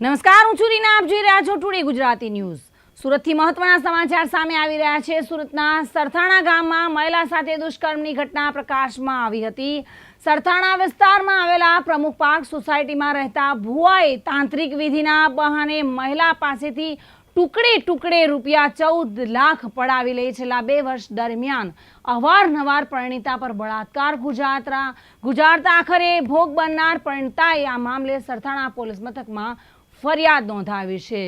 નમસ્કાર, હું છું રીના, આપ જોઈ રહ્યા છો ટુડે ગુજરાતી ન્યૂઝ. સુરતથી મહત્વના સમાચાર સામે આવી રહ્યા છે. સુરતના સરથાણા ગામમાં મહિલા સાથે દુષ્કર્મની ઘટના પ્રકાશમાં આવી હતી. સરથાણા વિસ્તારમાં આવેલા પ્રમુખ પાર્ક સોસાયટીમાં રહેતા ભુવાએ તાંત્રિક વિધિના બહાને મહિલા પાસેથી ટુકડે ટુકડે રૂપિયા ચૌદ લાખ પડાવી લઈ છેલ્લા બે વર્ષ દરમિયાન. અવારનવાર પરિણીતા પર બળાત્કાર ગુજારતા ગુજારતા આખરે ભોગ બનનાર પરિણીતાએ આ મામલે સરથાણા પોલીસ મથકમાં ફરિયાદ નોંધાવી છે.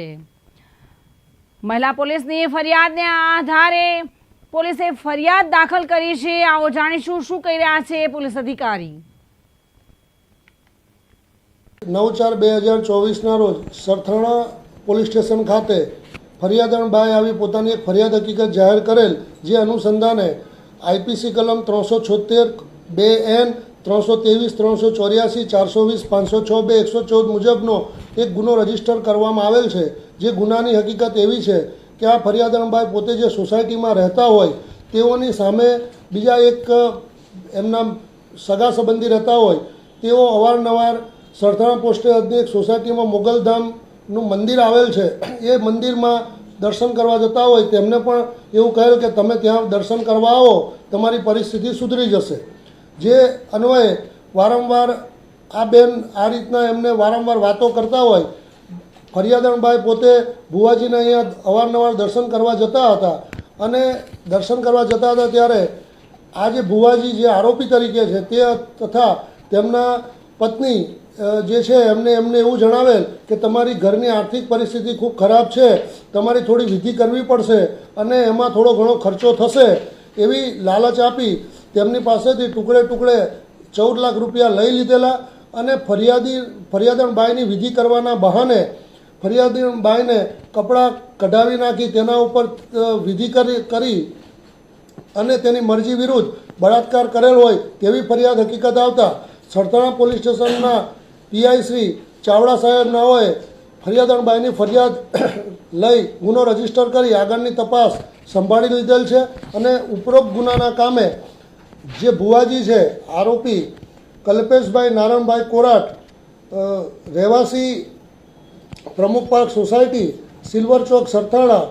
મહિલા પોલીસની ફરિયાદને આધારે પોલીસે ફરિયાદ દાખલ કરી છે. આવો જાણીશું શું કહી રહ્યા છે પોલીસ અધિકારી. નવ ચાર બે હજાર ચોવીસના રોજ સરથાણા પોલીસ સ્ટેશન ખાતે ફરિયાદણબાઈ આવી પોતાની એક ફરિયાદ હકીકત જાહેર કરેલ, જે અનુસંધાને આઈપીસી કલમ ત્રણસો છોતેર બે એન ત્રણસો ત્રેવીસ, ત્રણસો ચોર્યાસી, ચારસો વીસ, પાંચસો છ, બે, એકસો ચૌદ મુજબનો એક ગુનો રજિસ્ટર કરવામાં આવેલ છે. જે ગુનાની હકીકત એવી છે કે આ ફરિયાદણબાઈ પોતે જે સોસાયટીમાં રહેતા હોય, તેઓની સામે બીજા એક એમના સગા સંબંધી રહેતા હોય, તેઓ અવારનવાર સરથાણા પોસ્ટે અધ્યક્ષ સોસાયટીમાં મોગલધામનું મંદિર આવેલ છે. એ મંદિરમાં દર્શન કરવા જતા હોય, તેમને પણ એવું કહેલ કે તમે ત્યાં દર્શન કરવા આવો, તમારી પરિસ્થિતિ સુધરી જશે. જે અન્વયે વારંવાર આ બેન આ રીતના એમને વારંવાર વાતો કરતા હોય, ફરિયાદણભાઈ પોતે ભુવાજીને અહીંયા અવારનવાર દર્શન કરવા જતા હતા અને દર્શન કરવા જતા હતા ત્યારે આ જે ભુવાજી જે આરોપી તરીકે છે તે તથા તેમના પત્ની જે છે એમને એમને એવું જણાવેલ કે તમારી ઘરની આર્થિક પરિસ્થિતિ ખૂબ ખરાબ છે, તમારી થોડી વિધિ કરવી પડશે અને એમાં થોડો ઘણો ખર્ચો થશે એવી લાલચ આપી તેમની પાસેથી ટુકડે ટુકડે ચૌદ લાખ રૂપિયા લઈ લીધેલા અને ફરિયાદી ફરિયાદણબાઈની વિધિ કરવાના બહાને ફરિયાદીબાઈને કપડાં કઢાવી નાખી, તેના ઉપર વિધિ કરી કરી અને તેની મરજી વિરુદ્ધ બળાત્કાર કરેલ હોય તેવી ફરિયાદ હકીકત આવતા સરથાણા પોલીસ સ્ટેશનના પીઆઈ શ્રી ચાવડા સાહેબ નાઓએ ફરિયાદણબાઈની ફરિયાદ લઈ ગુનો રજિસ્ટર કરી આગળની તપાસ સંભાળી લીધેલ છે અને ઉપરોક્ત ગુનાના કામે જે ભુવાજી છે, આરોપી કલ્પેશભાઈ નારણભાઈ કોરાટ રહેવાસી Pramukh park society, silver chowk, Sarthana.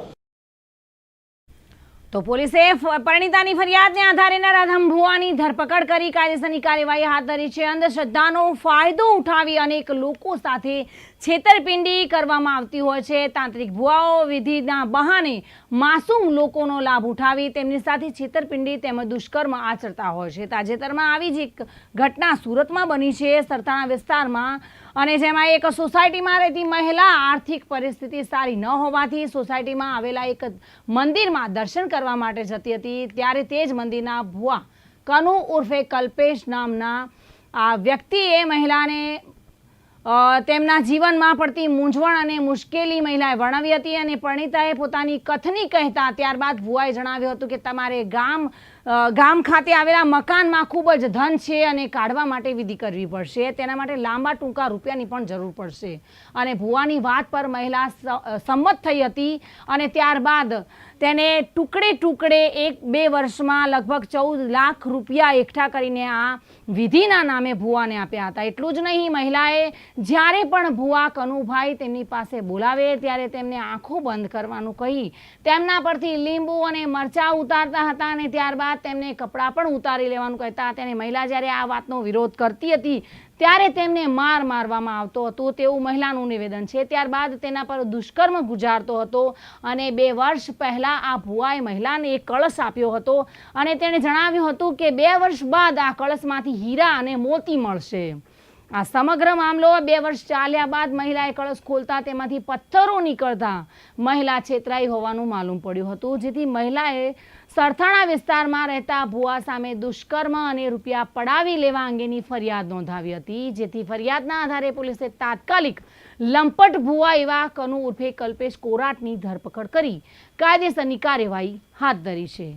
તો પોલીસે પરિણીતાની ફરિયાદને આધારે નરાધમ ભુવાની ધરપકડ કરી કાયદેસરની કાર્યવાહી હાથ ધરી છે. અંધશ્રદ્ધાનો ફાયદો ઉઠાવી અનેક લોકો સાથે છેતરપિંડી કરવામાં આવતી હોય છે. તાંત્રિક ભુવાઓ, વિધિના બહાને માસૂમ લોકોનો લાભ ઉઠાવી તેમની સાથે છેતરપિંડી તેમજ દુષ્કર્મ આચરતા હોય છે. તાજેતરમાં આવી જ એક ઘટના સુરતમાં બની છે સરથાણા વિસ્તારમાં અને જેમાં એક સોસાયટીમાં રહેતી મહિલા આર્થિક પરિસ્થિતિ સારી ન હોવાથી સોસાયટીમાં આવેલા એક મંદિરમાં દર્શન કરવા માટે જતી હતી. ત્યારે તે જ મંદિરના ભુવા કનુ ઉર્ફે કલ્પેશ નામના આ વ્યક્તિએ મહિલાને તેમના જીવનમાં પડતી મૂંઝવણ અને મુશ્કેલી મહિલાએ વર્ણવી હતી અને પરણિતાએ પોતાની કથની કહેતા ત્યારબાદ ભુવાએ જણાવ્યું હતું કે તમારે ગામ ગામ ખાતે આવેલા મકાનમાં ખૂબ જ ધન છે અને કાઢવા માટે વિધિ કરવી પડશે. તેના માટે લાંબા ટૂંકા રૂપિયાની પણ જરૂર પડશે. અને ભુવાની વાત પર મહિલા સંમત થઈ હતી અને ત્યારબાદ તેને ટુકડે ટુકડે એક બે વર્ષમાં લગભગ ચૌદ લાખ રૂપિયા એકઠા કરીને આ વિધિના નામે ભુવાને આપ્યા હતા. એટલું જ નહીં, મહિલાએ જ્યારે પણ ભુવા કનુભાઈ તેમની પાસે બોલાવે ત્યારે તેમને આંખો બંધ કરવાનું કહી તેમના પરથી લીંબુ અને મરચાં ઉતારતા હતા અને ત્યારબાદ તેમને કપડાં પણ ઉતારી લેવાનું કહેતા તેને મહિલા જ્યારે આ વાતનો વિરોધ કરતી હતી, ત્યારે તેમને માર મારવામાં આવતો હતો. તેવું મહિલાનું નિવેદન છે. ત્યારબાદ તેના પર દુષ્કર્મ ગુજારતો હતો અને બે વર્ષ પહેલાં આ ભુવાએ મહિલાને એક કળશ આપ્યો હતો અને તેણે જણાવ્યું હતું કે બે વર્ષ બાદ આ કળશમાંથી હીરા અને મોતી મળશે. આ સમગ્ર મામલો બે વર્ષ ચાલ્યા બાદ મહિલાએ કળશ ખોલતા તેમાંથી પથ્થરો નીકળતા મહિલા છેતરાઈ હોવાનું માલુમ પડ્યું હતું, જેથી મહિલાએ સરથાણા વિસ્તારમાં રહેતા ભુવા સામે દુષ્કર્મ અને રૂપિયા પડાવી લેવા અંગેની ફરિયાદ નોંધાવી હતી, જેથી ફરિયાદના આધારે પોલીસે તાત્કાલિક લંપટ ભુવા એવા કનુ ઉર્ફે કલ્પેશ કોરાટની ધરપકડ કરી કાયદેસરની કાર્યવાહી હાથ ધરી છે.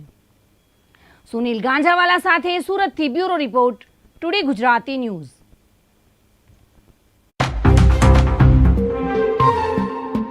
સુનિલ ગાંજાવાલા સાથે સુરતથી bureau report, today Gujarati news.